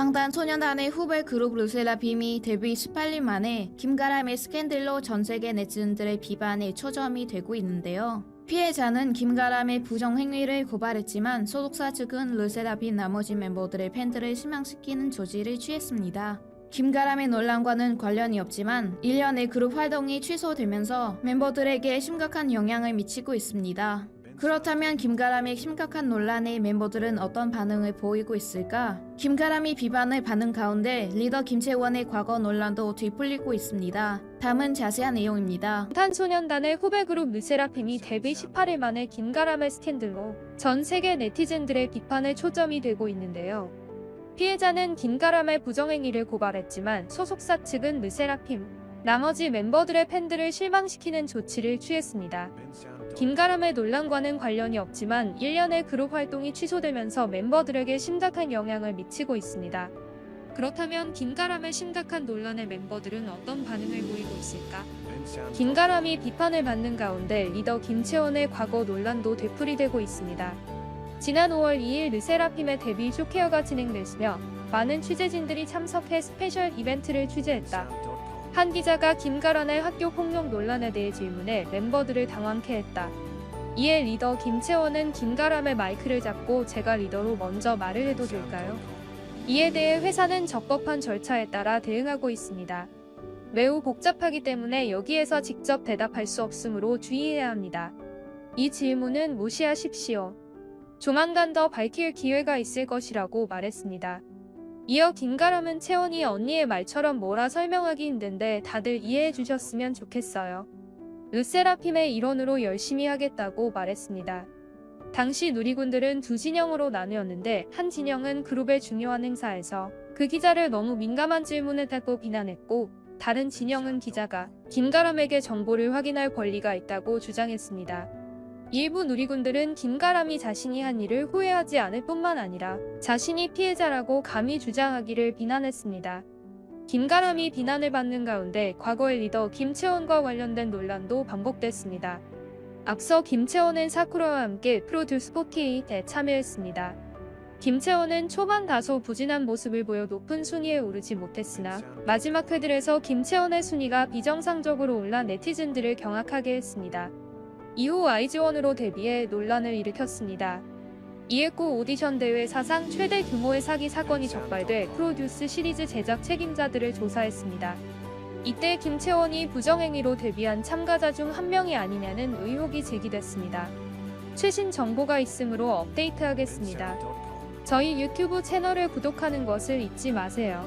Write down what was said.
방탄 소년단의 후배 그룹 르세라핌이 데뷔 18일 만에 김가람의 스캔들로 전 세계 네티즌들의 비판에 초점이 되고 있는데요. 피해자는 김가람의 부정행위를 고발했지만 소속사 측은 르세라핌 나머지 멤버들의 팬들을 실망시키는 조치를 취했습니다. 김가람의 논란과는 관련이 없지만 1년의 그룹 활동이 취소되면서 멤버들에게 심각한 영향을 미치고 있습니다. 그렇다면 김가람의 심각한 논란에 멤버들은 어떤 반응을 보이고 있을까? 김가람이 비판을 받는 가운데 리더 김채원의 과거 논란도 뒤풀리고 있습니다. 다음은 자세한 내용입니다. 방탄소년단의 후배 그룹 르세라핌이 데뷔 18일 만에 김가람의 스캔들로 전 세계 네티즌들의 비판에 초점이 되고 있는데요. 피해자는 김가람의 부정행위를 고발했지만 소속사 측은 르세라핌, 나머지 멤버들의 팬들을 실망시키는 조치를 취했습니다. 김가람의 논란과는 관련이 없지만 1년의 그룹 활동이 취소되면서 멤버들에게 심각한 영향을 미치고 있습니다. 그렇다면 김가람의 심각한 논란에 멤버들은 어떤 반응을 보이고 있을까? 김가람이 비판을 받는 가운데 리더 김채원의 과거 논란도 되풀이되고 있습니다. 지난 5월 2일 르세라핌의 데뷔 쇼케어가 진행됐으며 많은 취재진들이 참석해 스페셜 이벤트를 취재했다. 한 기자가 김가란의 학교 폭력 논란에 대해 질문해 멤버들을 당황케 했다. 이에 리더 김채원은 김가람의 마이크를 잡고 제가 리더로 먼저 말을 해도 될까요? 이에 대해 회사는 적법한 절차에 따라 대응하고 있습니다. 매우 복잡하기 때문에 여기에서 직접 대답할 수 없으므로 주의해야 합니다. 이 질문은 무시하십시오. 조만간 더 밝힐 기회가 있을 것이라고 말했습니다. 이어 김가람은 채원이 언니의 말처럼 뭐라 설명하기 힘든데 다들 이해해 주셨으면 좋겠어요. 르세라핌의 일원으로 열심히 하겠다고 말했습니다. 당시 누리꾼들은 두 진영으로 나뉘었는데 한 진영은 그룹의 중요한 행사에서 그 기자를 너무 민감한 질문했다고 비난했고 다른 진영은 기자가 김가람에게 정보를 확인할 권리가 있다고 주장했습니다. 일부 누리꾼들은 김가람이 자신이 한 일을 후회하지 않을 뿐만 아니라 자신이 피해자라고 감히 주장하기를 비난했습니다. 김가람이 비난을 받는 가운데 과거의 리더 김채원과 관련된 논란도 반복됐습니다. 앞서 김채원은 사쿠라와 함께 프로듀스 48에 참여했습니다. 김채원은 초반 다소 부진한 모습을 보여 높은 순위에 오르지 못했으나 마지막 회들에서 김채원의 순위가 비정상적으로 올라 네티즌들을 경악하게 했습니다. 이후 아이즈원으로 데뷔해 논란을 일으켰습니다. 이에코 오디션 대회 사상 최대 규모의 사기 사건이 적발돼 프로듀스 시리즈 제작 책임자들을 조사했습니다. 이때 김채원이 부정행위로 데뷔한 참가자 중 한 명이 아니냐는 의혹이 제기됐습니다. 최신 정보가 있으므로 업데이트하겠습니다. 저희 유튜브 채널을 구독하는 것을 잊지 마세요.